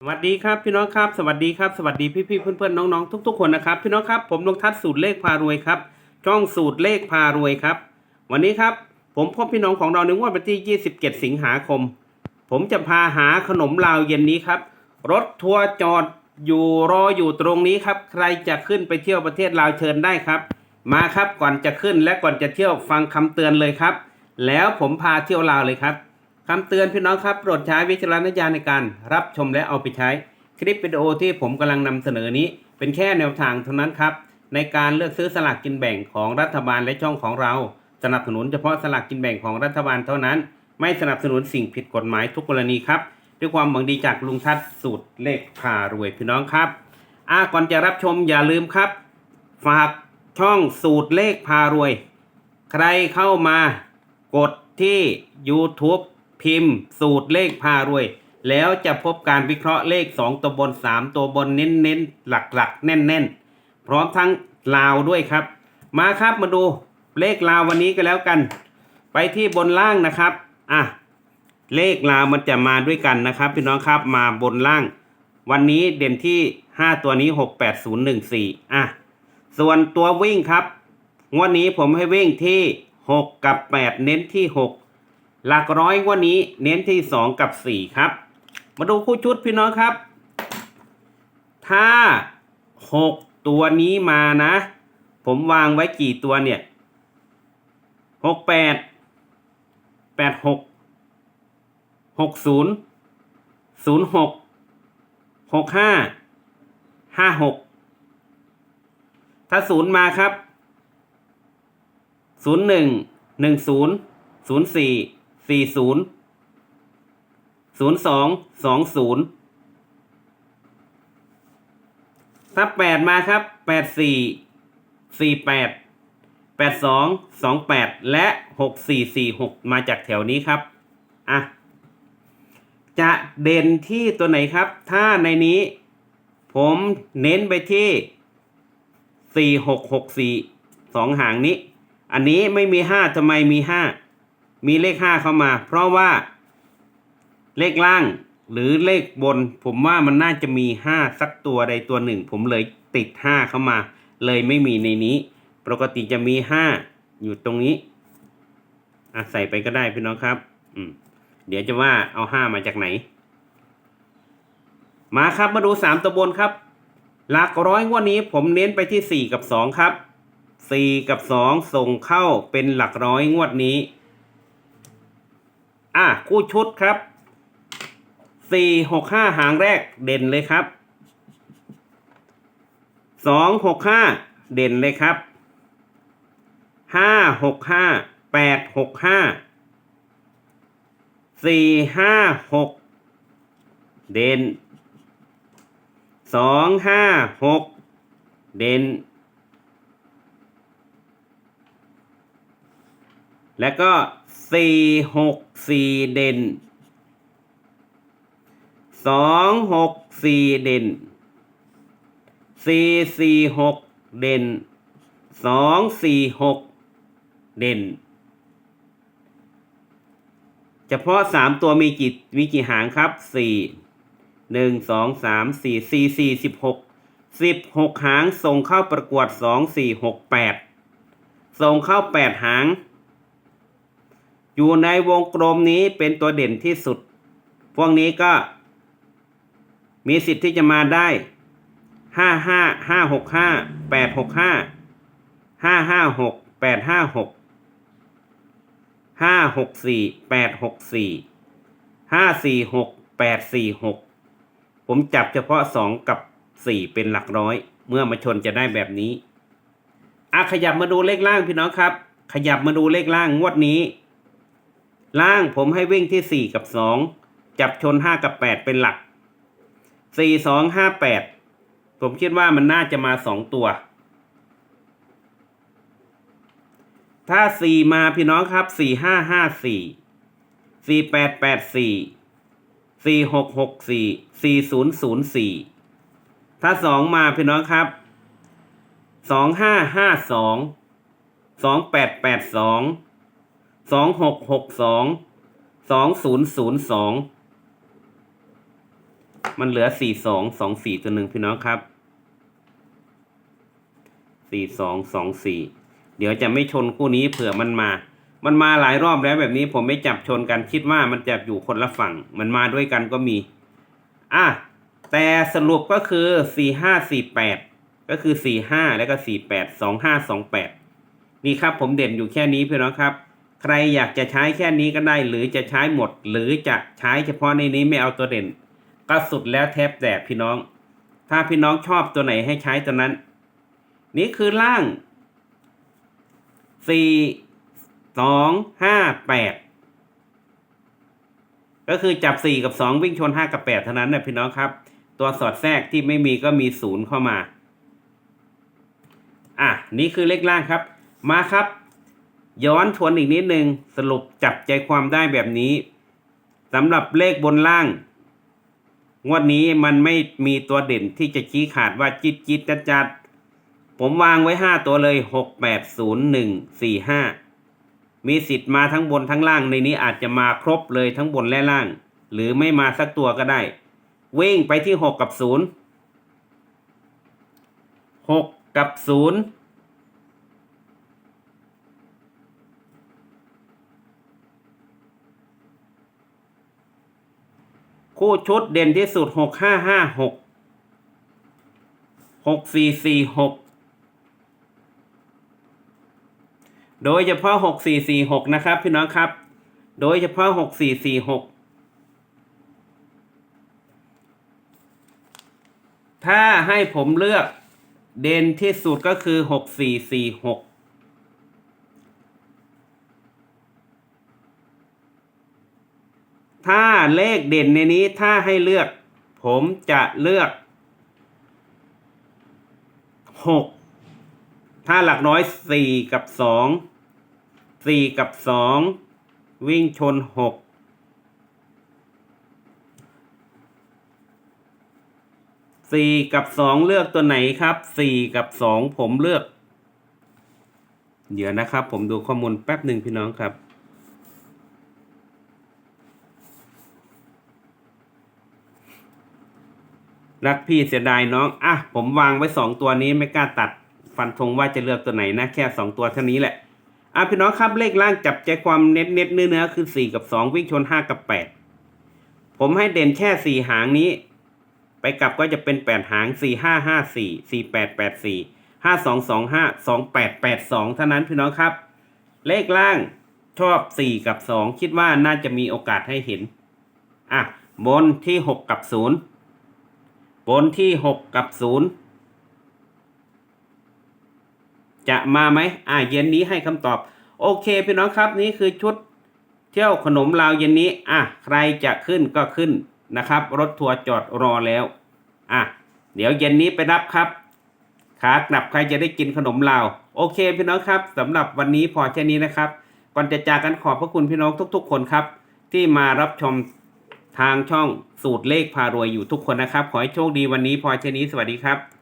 สวัสดีครับพี่น้องครับสวัสดีครับสวัสดีพี่ๆเพื่อนๆน้องๆทุกๆคนนะครับพี่น้องครับผมลงทัศน์สูตรเลขพารวยครับช่องสูตรเลขพารวยครับ วันนี้ครับผมพบพี่น้องของเราในวันที่27 สิงหาคม ผมจะพาหาขนมลาวเย็นนี้ครับ รถทัวร์จอดอยู่รออยู่ตรงนี้ครับ ใครจะขึ้นไปเที่ยวประเทศลาวเชิญได้ครับ มาครับก่อนจะขึ้นและก่อนจะเที่ยวฟังคำเตือนเลยครับ แล้วผมพาเที่ยวลาวเลยครับ คำเตือนพี่น้องครับโปรดใช้วิจารณญาณในการรับชมและเอาไปใช้ คลิปวิดีโอที่ผมกำลังนำเสนอนี้ เป็นแค่แนวทางเท่านั้นครับ ในการเลือกซื้อสลากกินแบ่งของรัฐบาลและช่องของเรา สนับสนุนเฉพาะสลากกินแบ่งของรัฐบาลเท่านั้น ไม่สนับสนุนสิ่งผิดกฎหมายทุกกรณีครับ ด้วยความหวังดีจากลุงทัศน์สูตรเลขพารวยพี่น้องครับอ่าก่อนจะรับชมอย่าลืมครับ ฝากช่องสูตรเลขพารวย ใครเข้ามากดที่ YouTube พิมพ์ สูตรเลขพารวย แล้วจะพบการวิเคราะห์เลข 2 ตัวบน 3 ตัวบนเน้นๆ หลักๆ แน่นๆ พร้อมทั้งลาวด้วยครับ มาครับมาดูเลขลาววันนี้ก็แล้วกัน ไปที่บนล่างนะครับอะเลขลาวมันจะมาด้วยกันนะครับ พี่น้องครับมาบนล่าง วันนี้เด่นที่ 5 ตัวนี้ 68014อะส่วนตัววิ่งครับงวดนี้ผมให้วิ่งที่ 6 กับ 8 เน้นที่ 6 หลักร้อยวันนี้เน้นที่ 2 กับ 4 ครับ มาดูคู่ชุดพี่น้องครับ ถ้า 6 ตัวนี้มานะ ผมวางไว้กี่ตัวเนี่ย 6 8 8 6 6 0 0 6 6 5 5 6 ถ้า 0 มาครับ 0 1 1 0 0 4 สี่ศูนย์ศูนย์สองสองศูนย์ถ้าแปดมาครับแปดสี่สี่แปดแปดสองสองแปดและหกสี่สี่หกมาจากแถวนี้ครับ อะ จะเด่นที่ตัวไหนครับ ถ้าในนี้ ผมเน้นไปที่สี่หกหกสี่สองหางนี้ อันนี้ไม่มีห้าทำไมมีห้า มีเลขห้าเข้ามา เพราะว่าเลขล่างหรือเลขบน ผมว่ามันน่าจะมีห้าสักตัวใดตัวหนึ่ง ผมเลยติดห้าเข้ามา เลยไม่มีในนี้ ปกติจะมีห้าอยู่ตรงนี้อใส่ไปก็ได้พี่น้องครับ อืมเดี๋ยวจะว่าเอาห้ามาจากไหน มาครับมาดูสามตัวบนครับ หลักร้อยงวดนี้ผมเน้นไปที่4กับ2ครับ4กับ2ส่งเข้าเป็นหลักร้อยงวดนี้ อะคู่ชุดครับสี่หกห้าหางแรกเด่นเลยครับสองหกห้าเด่นเลยครับห้าหกห้าแปดหกห้าสี่ห้าหกเด่นสองห้าหกเด่น แล้วก็สี่หกสี่เด่นสองหกสี่เด่นสี่สี่หกเด่นสองสี่หกเด่น เฉพาะสามตัวมีกี่มีกี่หางครับสี่หนึ่งสองสามสี่สี่สี่สิบหกสิบหกหางส่งเข้าประกวดสองสี่หกแปดส่งเข้าแปดหาง อยู่ในวงกลมนี้เป็นตัวเด่นที่สุด พวกนี้ก็มีสิทธิ์ที่จะมาได้ห้าห้าห้าหกห้าแปดหกห้าห้าห้าหกแปดห้าหกห้าหกสี่แปดหกสี่ห้าสี่หกแปดสี่หกผมจับเฉพาะสองกับสี่เป็นหลักร้อย เมื่อมาชนจะได้แบบนี้อะขยับมาดูเลขล่างพี่น้องครับ ขยับมาดูเลขล่างงวดนี้ ล่างผมให้วิ่งที่สี่กับสองจับชนห้ากับแปดเป็นหลักสี่สองห้าแปดผมคิดว่ามันน่าจะมาสองตัว ถ้าสี่มาพี่น้องครับสี่ห้าห้าสี่สี่แปดแปดสี่สี่หกหกสี่สี่ศูนย์ศูนย์สี่ถ้าสองมาพี่น้องครับสองห้าห้าสอง สองหกหกสองสองศูนย์ศูนย์สองมันเหลือสี่สองสองสี่ตัวหนึ่งพี่น้องครับสี่สองสองสี่เดี๋ยวจะไม่ชนคู่นี้เผื่อมันมา มันมาหลายรอบแล้วแบบนี้ผมไม่จับชนกันคิดว่ามันจะอยู่คนละฝั่ง มันมาด้วยกันก็มี อะ แต่สรุปก็คือสี่ห้าสี่แปดก็คือสี่ห้าแล้วก็สี่แปดสองห้าสองแปดนี่ครับผมเด่นอยู่แค่นี้พี่น้องครับ ใครอยากจะใช้แค่นี้ก็ได้ หรือจะใช้หมด หรือจะใช้เฉพาะในนี้ไม่เอาตัวเด่น ก็สุดแล้วแทบแต่พี่น้อง ถ้าพี่น้องชอบตัวไหนให้ใช้ตัวนั้น นี่คือล่างสี่สองห้าแปดก็คือจับสี่กับสองวิ่งชนห้ากับแปดเท่านั้นนะพี่น้องครับ ตัวสอดแทรกที่ไม่มีก็มีศูนย์เข้ามา อะ นี่คือเลขล่างครับ มาครับ ย้อนทวนอีกนิดนึงสรุปจับใจความได้แบบนี้สำหรับเลขบนล่าง งวดนี้มันไม่มีตัวเด่นที่จะชี้ขาดว่าจิตจิตจัดจัด ผมวางไว้ 5 ตัวเลย 6 8 0 1 4 5 มีสิทธิ์มาทั้งบนทั้งล่างในนี้อาจจะมาครบเลยทั้งบนและล่าง หรือไม่มาสักตัวก็ได้ วิ่งไปที่ 6 กับ 0 6 กับ 0 คู่ชุดเด่นที่สุดหกห้าห้าหกหกสี่สี่หกโดยเฉพาะหกสี่สี่หกนะครับพี่น้องครับ โดยเฉพาะหกสี่สี่หกถ้าให้ผมเลือกเด่นที่สุดก็คือหกสี่สี่หก ถ้าเลขเด่นในนี้ถ้าให้เลือก ผมจะเลือกหกถ้าหลักน้อยสี่กับสองสี่กับสองวิ่งชนหกสี่กับสองเลือกตัวไหนครับสี่กับสองผมเลือก เดี๋ยวนะครับ ผมดูข้อมูลแป๊บหนึ่งพี่น้องครับ รักพี่เสียดายน้อง อะ ผมวางไว้สองตัวนี้ไม่กล้าตัด ฟันธงว่าจะเลือกตัวไหนนะ แค่สองตัวเท่านี้แหละ อะพี่น้องครับเลขล่างจับใจความเน็ตเน็ตเนื้อเนื้อคือ 4 กับสองวิ่งชนห้ากับแปดผมให้เด่นแค่สี่หางนี้ ไปกลับก็จะเป็นแปดหางสี่ห้าห้าสี่สี่แปดแปดสี่ห้าสองสองห้าสองแปดแปดสองเท่านั้นพี่น้องครับ เลขล่างชอบสี่กับสองคิดว่าน่าจะมีโอกาสให้เห็น อะบนที่หกกับศูนย์ ผลที่หกกับศูนย์จะมาไหมอ่าเย็นนี้ให้คำตอบ โอเคพี่น้องครับนี่คือชุดเที่ยวขนมลาวเย็นนี้ อะใครจะขึ้นก็ขึ้นนะครับ รถทัวร์จอดรอแล้ว อะเดี๋ยวเย็นนี้ไปรับครับขากลับใครจะได้กินขนมลาว โอเคพี่น้องครับสำหรับวันนี้พอแค่นี้นะครับ ก่อนจะจากกันขอบพระคุณพี่น้องทุก ๆ คนครับ ที่มารับชม ทางช่องสูตรเลขพารวยอยู่ทุกคนนะครับ ขอให้โชคดีวันนี้พอแค่นี้สวัสดีครับ